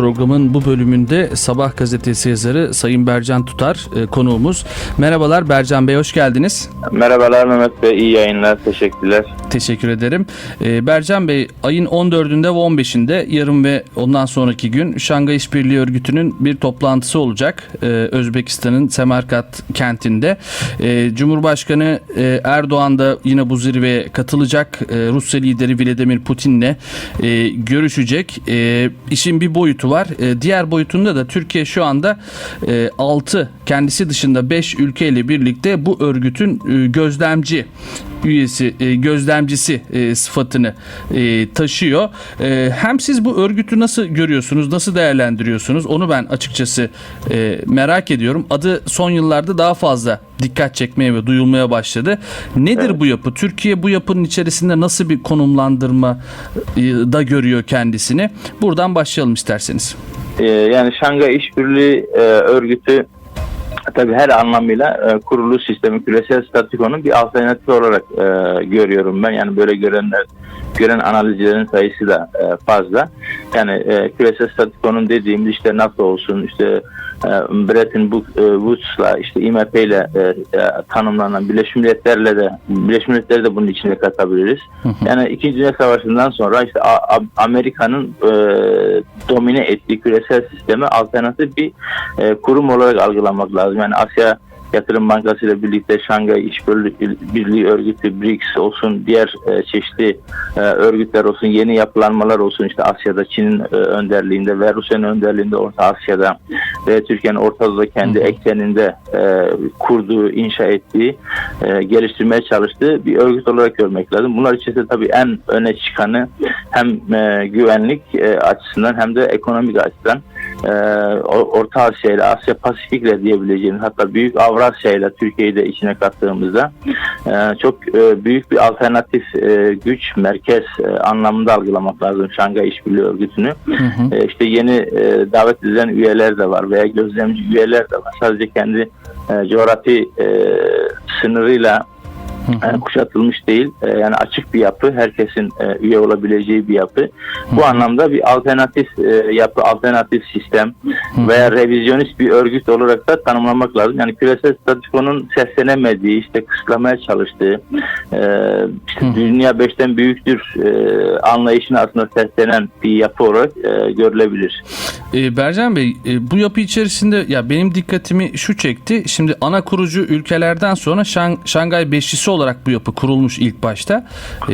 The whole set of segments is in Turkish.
Programın bu bölümünde Sabah gazetesi yazarı Sayın Bercan Tutar e, konuğumuz. Merhabalar Bercan Bey hoş geldiniz. Merhabalar Mehmet Bey, iyi yayınlar, teşekkürler. Teşekkür ederim. E, Bercan Bey ayın 14'ünde ve 15'inde yarın ve ondan sonraki gün Şangay İşbirliği Örgütü'nün bir toplantısı olacak. E, Özbekistan'ın Semerkant kentinde. E, Cumhurbaşkanı e, Erdoğan da yine bu zirveye katılacak. E, Rusya lideri Vladimir Putin'le e, görüşecek. E, işin bir boyutu var. E, diğer boyutunda da Türkiye şu anda e, 6 kendisi dışında 5 ülkeyle birlikte bu örgütün e, gözlemci üyesi, e, gözlemcisi e, sıfatını e, taşıyor. E, hem siz bu örgütü nasıl görüyorsunuz, nasıl değerlendiriyorsunuz? Onu ben açıkçası e, merak ediyorum. Adı son yıllarda daha fazla dikkat çekmeye ve duyulmaya başladı. Nedir bu yapı? Türkiye bu yapının içerisinde nasıl bir konumlandırma e, da görüyor kendisini? Buradan başlayalım isterseniz. Yani Şangay İşbirliği e, Örgütü tabii her anlamıyla e, kurulu sistemi, küresel statükonun bir alternatif olarak e, görüyorum ben. Yani böyle görenler, gören analizcilerin sayısı da e, fazla. Yani e, küresel statükonun dediğimiz işte NATO olsun, işte e, Bretton e, Woods'la işte IMF ile e, e, tanımlanan Birleşmiş Milletler'le de Birleşmiş Milletler'i de bunun içine katabiliriz. Yani İkinci Dünya Savaşı'ndan sonra işte Amerika'nın e, domine ettiği küresel sisteme alternatif bir e, kurum olarak algılamak lazım. Yani Asya Yatırım Bankası ile birlikte Şangay İşbirliği Örgütü, BRICS olsun, diğer e, çeşitli e, örgütler olsun, yeni yapılanmalar olsun işte Asya'da Çin'in e, önderliğinde ve Rusya'nın önderliğinde Orta Asya'da ve Türkiye'nin Orta Doğu'da kendi ekseninde e, kurduğu, inşa ettiği, e, geliştirmeye çalıştığı bir örgüt olarak görmek lazım. Bunlar içerisinde tabii en öne çıkanı hem e, güvenlik e, açısından hem de ekonomik açıdan e, Orta Asya ile Asya Pasifik ile diyebileceğimiz hatta Büyük Avrasya ile Türkiye'yi de içine kattığımızda e, çok e, büyük bir alternatif e, güç merkez e, anlamında algılamak lazım Şangay İşbirliği Örgütü'nü. E, işte yeni e, davet edilen üyeler de var veya gözlemci üyeler de var. Sadece kendi e, coğrafi e, sınırıyla e, kuşatılmış değil. E, yani açık bir yapı. Herkesin e, üye olabileceği bir yapı. Bu anlamda bir alternatif e, yapı, alternatif sistem veya revizyonist bir örgüt olarak da tanımlamak lazım. Yani küresel statükonun seslenemediği, işte kısıtlamaya çalıştığı, e, işte dünya beşten büyüktür e, anlayışını aslında seslenen bir yapı olarak e, görülebilir. E, Bercan Bey e, bu yapı içerisinde ya benim dikkatimi şu çekti. Şimdi ana kurucu ülkelerden sonra Şang- Şangay Beşlisi olarak bu yapı kurulmuş ilk başta. E,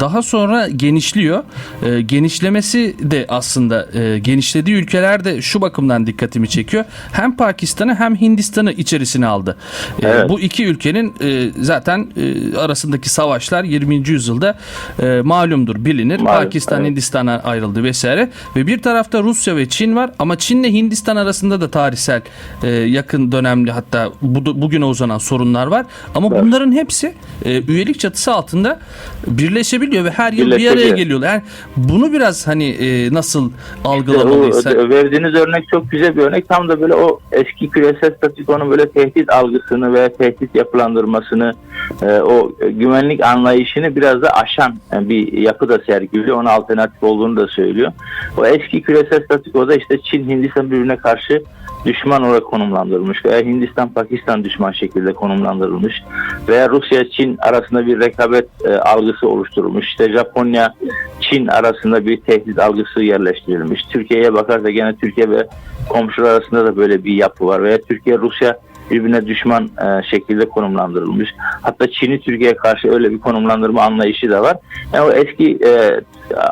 daha sonra genişliyor. E, genişlemesi de aslında e, genişlediği ülkeler de şu bakımdan dikkatimi çekiyor. Hem Pakistan'ı hem Hindistan'ı içerisine aldı. E, Evet. Bu iki ülkenin e, zaten e, arasındaki savaşlar 20. yüzyılda e, malumdur, bilinir. Malum, Pakistan evet. Hindistan'a ayrıldı vesaire. Ve bir tarafta Rusya ve Çin var ama Çin'le Hindistan arasında da tarihsel e, yakın dönemli hatta bu, bugüne uzanan sorunlar var. Ama Evet. bunların hepsi e, üyelik çatısı altında birleşebiliyor ve her yıl bir araya geliyorlar. Yani bunu biraz hani e, nasıl algılamalıyız? ö- verdiğiniz örnek çok güzel bir örnek. Tam da böyle o eski küresel statükonun böyle tehdit algısını ve tehdit yapılandırmasını, e, o güvenlik anlayışını biraz da aşan e, bir yapı da sergiliyor. Ona alternatif olduğunu da söylüyor. O eski küresel statükoda işte Çin, Hindistan birbirine karşı düşman olarak konumlandırılmış veya Hindistan, Pakistan düşman şekilde konumlandırılmış veya Rusya, Çin arasında bir rekabet e, algısı oluşturulmuş. İşte Japonya, Çin arasında bir tehdit algısı yerleştirilmiş. Türkiye'ye bakarsa gene Türkiye ve komşular arasında da böyle bir yapı var veya Türkiye, Rusya birbirine düşman e, şekilde konumlandırılmış. Hatta Çin'i Türkiye'ye karşı öyle bir konumlandırma anlayışı da var. Yani o eski e,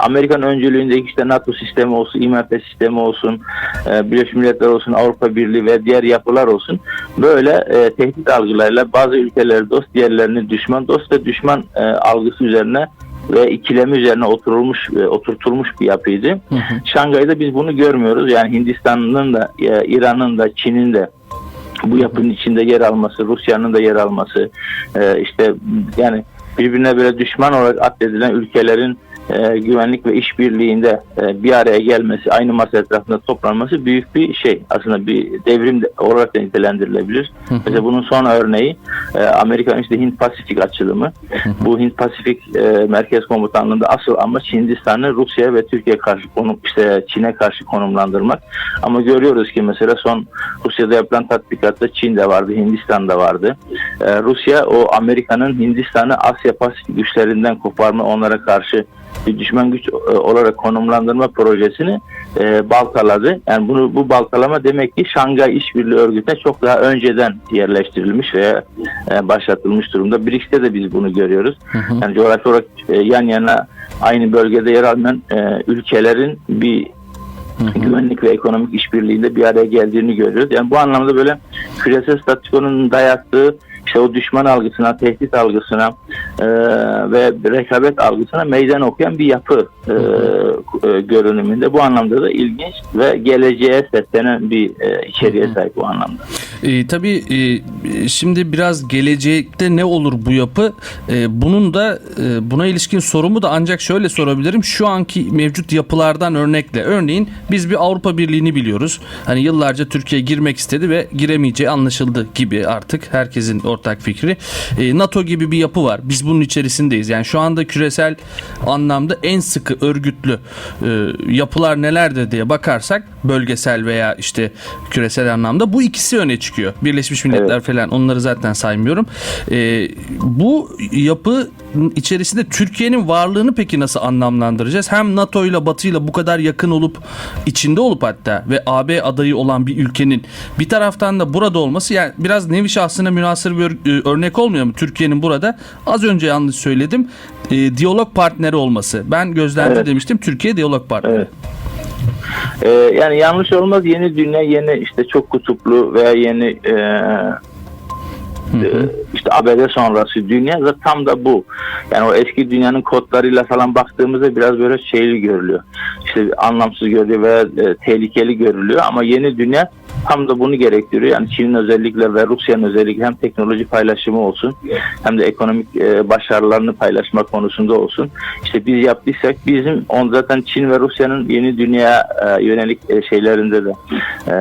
Amerikan öncülüğündeki işte NATO sistemi olsun, IMF sistemi olsun, e, Birleşmiş Milletler olsun, Avrupa Birliği ve diğer yapılar olsun böyle e, tehdit algılarıyla bazı ülkeleri dost, diğerlerini düşman, dost ve düşman e, algısı üzerine ve ikilemi üzerine oturulmuş e, oturtulmuş bir yapıydı. Hı hı. Şangay'da biz bunu görmüyoruz. Yani Hindistan'ın da, e, İran'ın da, Çin'in de bu yapının içinde yer alması, Rusya'nın da yer alması, e, işte yani birbirine böyle düşman olarak addedilen ülkelerin e, güvenlik ve işbirliğinde e, bir araya gelmesi, aynı masa etrafında toplanması büyük bir şey. Aslında bir devrim de- olarak da nitelendirilebilir. Mesela bunun son örneği e, Amerika'nın işte Hint Pasifik açılımı. Bu Hint Pasifik e, Merkez Komutanlığı'nda asıl amaç Hindistan'ı Rusya ve Türkiye karşı konum işte Çin'e karşı konumlandırmak. Ama görüyoruz ki mesela son Rusya'da yapılan tatbikatta Çin'de vardı, Hindistan'da vardı. E, Rusya o Amerika'nın Hindistan'ı Asya Pasifik güçlerinden koparma, onlara karşı bir düşman güç e, olarak konumlandırma projesini e, baltaladı. Yani bunu bu baltalama demek ki Şangay İşbirliği Örgütü'ne çok daha önceden yerleştirilmiş veya e, başlatılmış durumda. BRICS'te de biz bunu görüyoruz. Yani coğrafi olarak e, yan yana aynı bölgede yer alan e, ülkelerin bir güvenlik ve ekonomik işbirliğinde bir araya geldiğini görüyoruz. Yani bu anlamda böyle küresel statükonun dayattığı işte o düşman algısına, tehdit algısına e, ve rekabet algısına meydan okuyan bir yapı e, e, görünümünde. Bu anlamda da ilginç ve geleceğe seslenen bir e, içeriğe sahip bu anlamda. E, tabii e, şimdi biraz gelecekte ne olur bu yapı? E, bunun da e, buna ilişkin sorumu da ancak şöyle sorabilirim. Şu anki mevcut yapılardan örnekle. Örneğin biz bir Avrupa Birliği'ni biliyoruz. Hani yıllarca Türkiye girmek istedi ve giremeyeceği anlaşıldı gibi artık herkesin ortak fikri. E, NATO gibi bir yapı var. Biz bunun içerisindeyiz. Yani şu anda küresel anlamda en sıkı örgütlü e, yapılar nelerdir diye bakarsak bölgesel veya işte küresel anlamda bu ikisi öne çıkıyor. Birleşmiş Milletler falan onları zaten saymıyorum. E, bu yapı içerisinde Türkiye'nin varlığını peki nasıl anlamlandıracağız? Hem NATO ile Batı ile bu kadar yakın olup içinde olup hatta ve AB adayı olan bir ülkenin bir taraftan da burada olması yani biraz nevi şahsına münasır bir e, örnek olmuyor mu? Türkiye'nin burada az önce yanlış söyledim. e, diyalog partneri olması. Ben gözlemci Evet. demiştim. Türkiye diyalog partneri. Evet. Ee, yani yanlış olmaz. Yeni dünya yeni işte çok kutuplu veya yeni e, e, işte ABD sonrası dünya da tam da bu. Yani o eski dünyanın kodlarıyla falan baktığımızda biraz böyle şeyli görülüyor. İşte anlamsız görülüyor veya e, tehlikeli görülüyor ama yeni dünya tam da bunu gerektiriyor. Yani Çin'in özellikle ve Rusya'nın özellikle hem teknoloji paylaşımı olsun hem de ekonomik e, başarılarını paylaşma konusunda olsun. İşte biz yaptıysak bizim on zaten Çin ve Rusya'nın yeni dünya e, yönelik e, şeylerinde de e,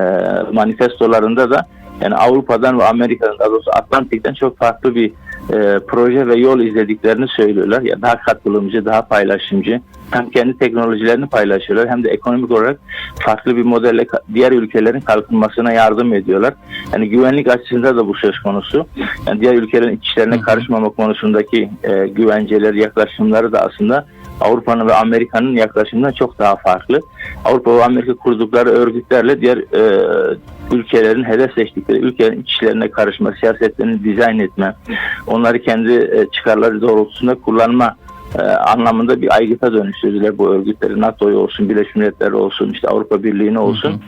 manifestolarında da yani Avrupa'dan ve Amerika'dan daha doğrusu Atlantik'ten çok farklı bir e, proje ve yol izlediklerini söylüyorlar. Yani daha katılımcı, daha paylaşımcı. Hem kendi teknolojilerini paylaşıyorlar hem de ekonomik olarak farklı bir modelle diğer ülkelerin kalkınmasına yardım ediyorlar. Yani güvenlik açısından da bu söz konusu. Yani diğer ülkelerin iç işlerine karışmama konusundaki e, güvenceleri, yaklaşımları da aslında Avrupa'nın ve Amerika'nın yaklaşımından çok daha farklı. Avrupa ve Amerika kurdukları örgütlerle diğer e, ülkelerin hedef seçtikleri ülkelerin işlerine karışma, siyasetlerini dizayn etme, onları kendi e, çıkarları doğrultusunda kullanma e, anlamında bir aygıta dönüştürdüler bu örgütleri. NATO'yu olsun, Birleşmiş Milletler olsun, işte Avrupa Birliği'ni olsun.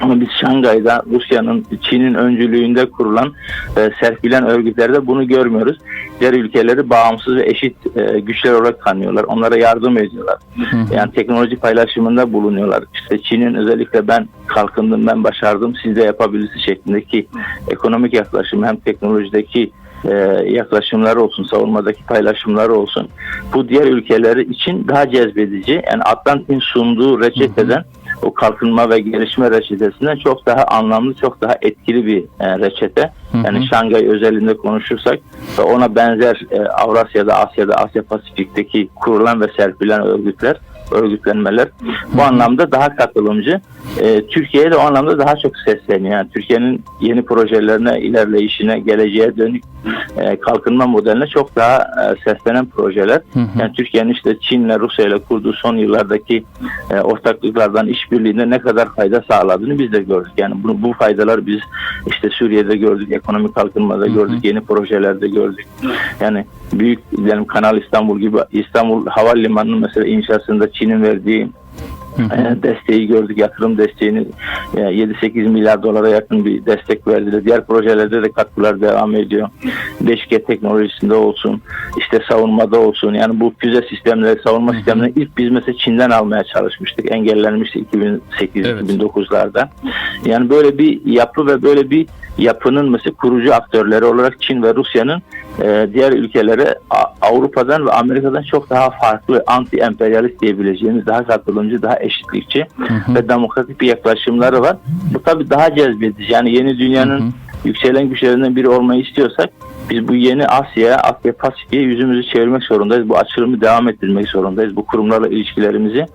Ama biz Şangay'da Rusya'nın, Çin'in öncülüğünde kurulan, e, serpilen örgütlerde bunu görmüyoruz. Diğer ülkeleri bağımsız ve eşit e, güçler olarak tanıyorlar. Onlara yardım ediyorlar. Yani teknoloji paylaşımında bulunuyorlar. İşte Çin'in özellikle ben kalkındım, ben başardım, siz de yapabilirsiniz şeklindeki ekonomik yaklaşım hem teknolojideki e, yaklaşımları olsun, savunmadaki paylaşımları olsun. Bu diğer ülkeleri için daha cezbedici. Yani Atlantik'in sunduğu reçeteden o kalkınma ve gelişme reçetesinden çok daha anlamlı, çok daha etkili bir e, reçete. Yani Şangay özelinde konuşursak ve ona benzer e, Avrasya'da, Asya'da, Asya Pasifik'teki kurulan ve serpilen örgütler, örgütlenmeler bu anlamda daha katılımcı. E, Türkiye'ye de o anlamda daha çok sesleniyor. Yani Türkiye'nin yeni projelerine, ilerleyişine, geleceğe dönük e, kalkınma modeline çok daha e, seslenen projeler. Yani Türkiye'nin işte Çin'le Rusya'yla kurduğu son yıllardaki e, ortaklıklardan işbirliğinde ne kadar fayda sağladığını biz de gördük. Yani bunu, bu faydalar biz işte Suriye'de gördük, ekonomik kalkınmada gördük, yeni projelerde gördük. Yani büyük diyelim Kanal İstanbul gibi İstanbul Havalimanı'nın mesela inşasında Çin'in verdiği e, desteği gördük, yatırım desteğini e, 7-8 milyar dolara yakın bir destek verdiler. Diğer projelerde de katkılar devam ediyor. 5G teknolojisinde olsun, işte savunmada olsun. Yani bu füze sistemleri, savunma sistemlerini ilk biz mesela Çin'den almaya çalışmıştık. Engellenmişti 2008-2009'larda. Yani böyle bir yapı ve böyle bir yapının mesela kurucu aktörleri olarak Çin ve Rusya'nın e, diğer ülkelere Avrupa'dan ve Amerika'dan çok daha farklı anti-emperyalist diyebileceğimiz daha katılımcı, daha eşitlikçi ve demokratik bir yaklaşımları var. Bu tabii daha cezbedici. Yani yeni dünyanın yükselen güçlerinden biri olmayı istiyorsak biz bu yeni Asya'ya, Asya Pasifik'e yüzümüzü çevirmek zorundayız. Bu açılımı devam ettirmek zorundayız. Bu kurumlarla ilişkilerimizi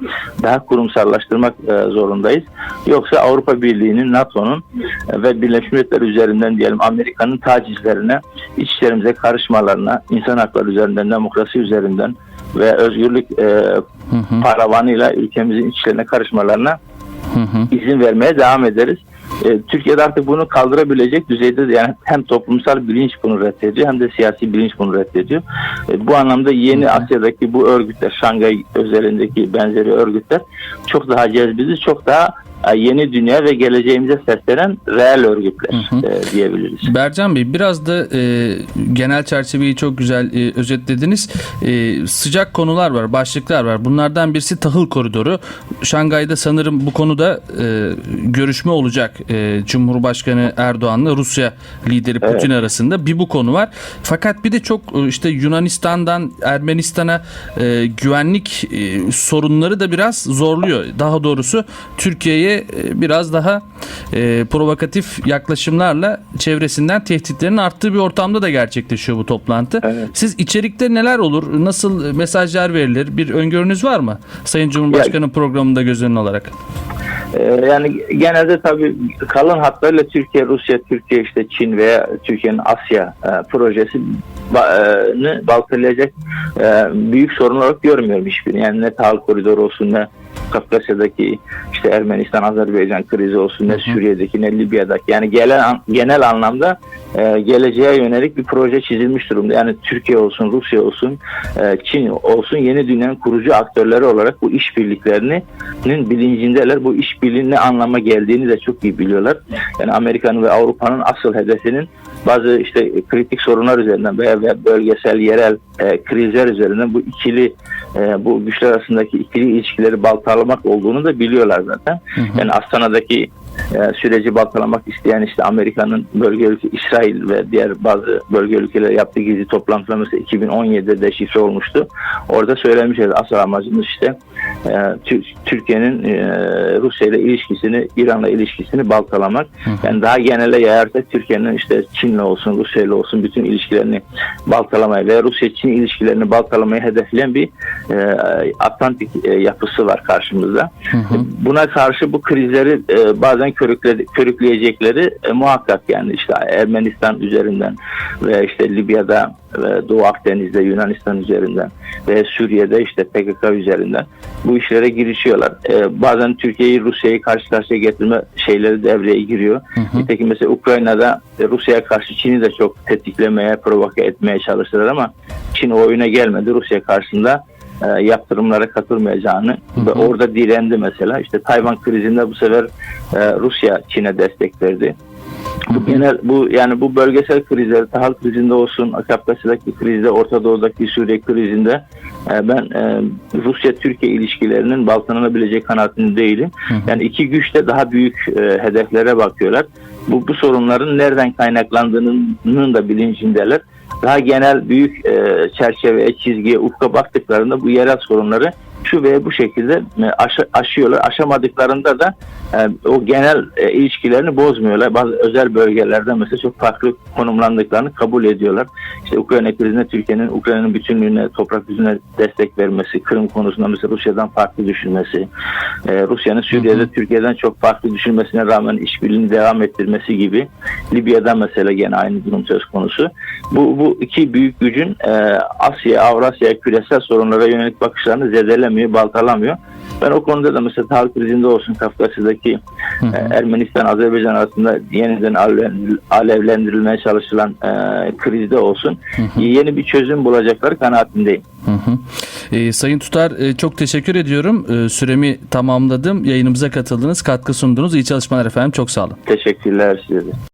daha kurumsallaştırmak e, zorundayız. Yoksa Avrupa Birliği'nin, NATO'nun e, ve Birleşmiş Milletler üzerinden diyelim Amerika'nın tacizlerine, iç işlerimize karışmalarına, insan hakları üzerinden, demokrasi üzerinden ve özgürlük e, paravanıyla ülkemizin içlerine karışmalarına Hı hı. izin vermeye devam ederiz. E, Türkiye'de artık bunu kaldırabilecek düzeyde de yani hem toplumsal bilinç bunu reddediyor hem de siyasi bilinç bunu reddediyor. E, bu anlamda yeni Asya'daki bu örgütler, Şangay özelindeki benzeri örgütler çok daha cezbedici, çok daha yeni dünya ve geleceğimize seslenen reel örgütler e, diyebiliriz. Bercan Bey biraz da e, genel çerçeveyi çok güzel e, özetlediniz. E, sıcak konular var, başlıklar var. Bunlardan birisi tahıl koridoru. Şangay'da sanırım bu konuda e, görüşme olacak e, Cumhurbaşkanı Erdoğan'la Rusya lideri Putin arasında. Bir bu konu var. Fakat bir de çok e, işte Yunanistan'dan Ermenistan'a e, güvenlik e, sorunları da biraz zorluyor. Daha doğrusu Türkiye'ye e, biraz daha e, provokatif yaklaşımlarla çevresinden tehditlerin arttığı bir ortamda da gerçekleşiyor bu toplantı. Evet. Siz içerikte neler olur? Nasıl mesajlar verilir? Bir öngörünüz var mı? Sayın Cumhurbaşkanı programında göz önüne alarak. Ee, yani genelde tabii kalın hatlarıyla Türkiye, Rusya, Türkiye, işte Çin veya Türkiye'nin Asya e, projesi e, baltalayacak e, büyük sorun olarak görmüyorum hiçbirini. Yani ne tahıl koridoru olsun ne Kafkasya'daki işte Ermenistan, Azerbaycan krizi olsun ne Suriye'deki ne Libya'daki yani genel, genel anlamda e, geleceğe yönelik bir proje çizilmiş durumda. Yani Türkiye olsun, Rusya olsun, e, Çin olsun yeni dünyanın kurucu aktörleri olarak bu işbirliklerinin bilincindeler. Bu işbirliğinin ne anlama geldiğini de çok iyi biliyorlar. Yani Amerika'nın ve Avrupa'nın asıl hedefinin bazı işte kritik sorunlar üzerinden veya veya bölgesel, yerel e, krizler üzerinden bu ikili e, bu güçler arasındaki ikili ilişkileri baltalamak olduğunu da biliyorlar zaten. Yani Astana'daki süreci baltalamak isteyen işte Amerika'nın bölge ülke İsrail ve diğer bazı bölge ülkeler yaptığı gizli toplantılar mesela 2017'de deşifre olmuştu. Orada söylemişler asıl amacımız işte e, Tü- Türkiye'nin e, Rusya ile ilişkisini, İran'la ilişkisini baltalamak. Yani daha genele yayarsak Türkiye'nin işte Çin'le olsun, Rusya ile olsun bütün ilişkilerini baltalamayı ve Rusya-Çin ilişkilerini baltalamayı hedefleyen bir e, Atlantik yapısı var karşımızda. Buna karşı bu krizleri e, körükle, körükleyecekleri e, muhakkak yani işte Ermenistan üzerinden ve işte Libya'da ve Doğu Akdeniz'de Yunanistan üzerinden ve Suriye'de işte PKK üzerinden bu işlere girişiyorlar. E, bazen Türkiye'yi Rusya'yı karşı karşıya getirme şeyleri devreye giriyor. Nitekim mesela Ukrayna'da e, Rusya'ya karşı Çin'i de çok tetiklemeye, provoke etmeye çalıştılar ama Çin o oyuna gelmedi. Rusya karşısında e, yaptırımlara katılmayacağını ve orada direndi mesela. İşte Tayvan krizinde bu sefer e, Rusya Çin'e destek verdi. Bu genel bu yani bu bölgesel krizler, tahıl krizinde olsun, Kafkasya'daki krizde, Orta Doğu'daki Suriye krizinde e, ben e, Rusya-Türkiye ilişkilerinin baltalanabilecek kanaatinde değilim. Yani iki güç de daha büyük e, hedeflere bakıyorlar. Bu, bu sorunların nereden kaynaklandığının da bilincindeler. Daha genel büyük e, çerçeveye, çizgiye, ufka baktıklarında bu yerel sorunları şu veya bu şekilde e, aşı- aşıyorlar. Aşamadıklarında da e, o genel e, ilişkilerini bozmuyorlar. Bazı özel bölgelerde mesela çok farklı konumlandıklarını kabul ediyorlar. İşte Ukrayna krizinde Türkiye'nin Ukrayna'nın bütünlüğüne, toprak düzenine destek vermesi, Kırım konusunda mesela Rusya'dan farklı düşünmesi, e, Rusya'nın Suriye'de Türkiye'den çok farklı düşünmesine rağmen işbirliğini devam ettirmesi gibi Libya'da mesela gene aynı durum söz konusu. Bu, bu iki büyük gücün e, Asya, Avrasya küresel sorunlara yönelik bakışlarını zedelemiyor, baltalamıyor. Ben o konuda da mesela tahıl krizinde olsun Kafkasya'daki e, Ermenistan, Azerbaycan arasında yeniden alev- alevlendirilmeye çalışılan e, krizde olsun yeni bir çözüm bulacaklar kanaatindeyim. Hı hı. Ee, Sayın Tutar e, çok teşekkür ediyorum. E, süremi tamamladım. Yayınımıza katıldınız, katkı sundunuz. İyi çalışmalar efendim. Çok sağ olun. Teşekkürler size de.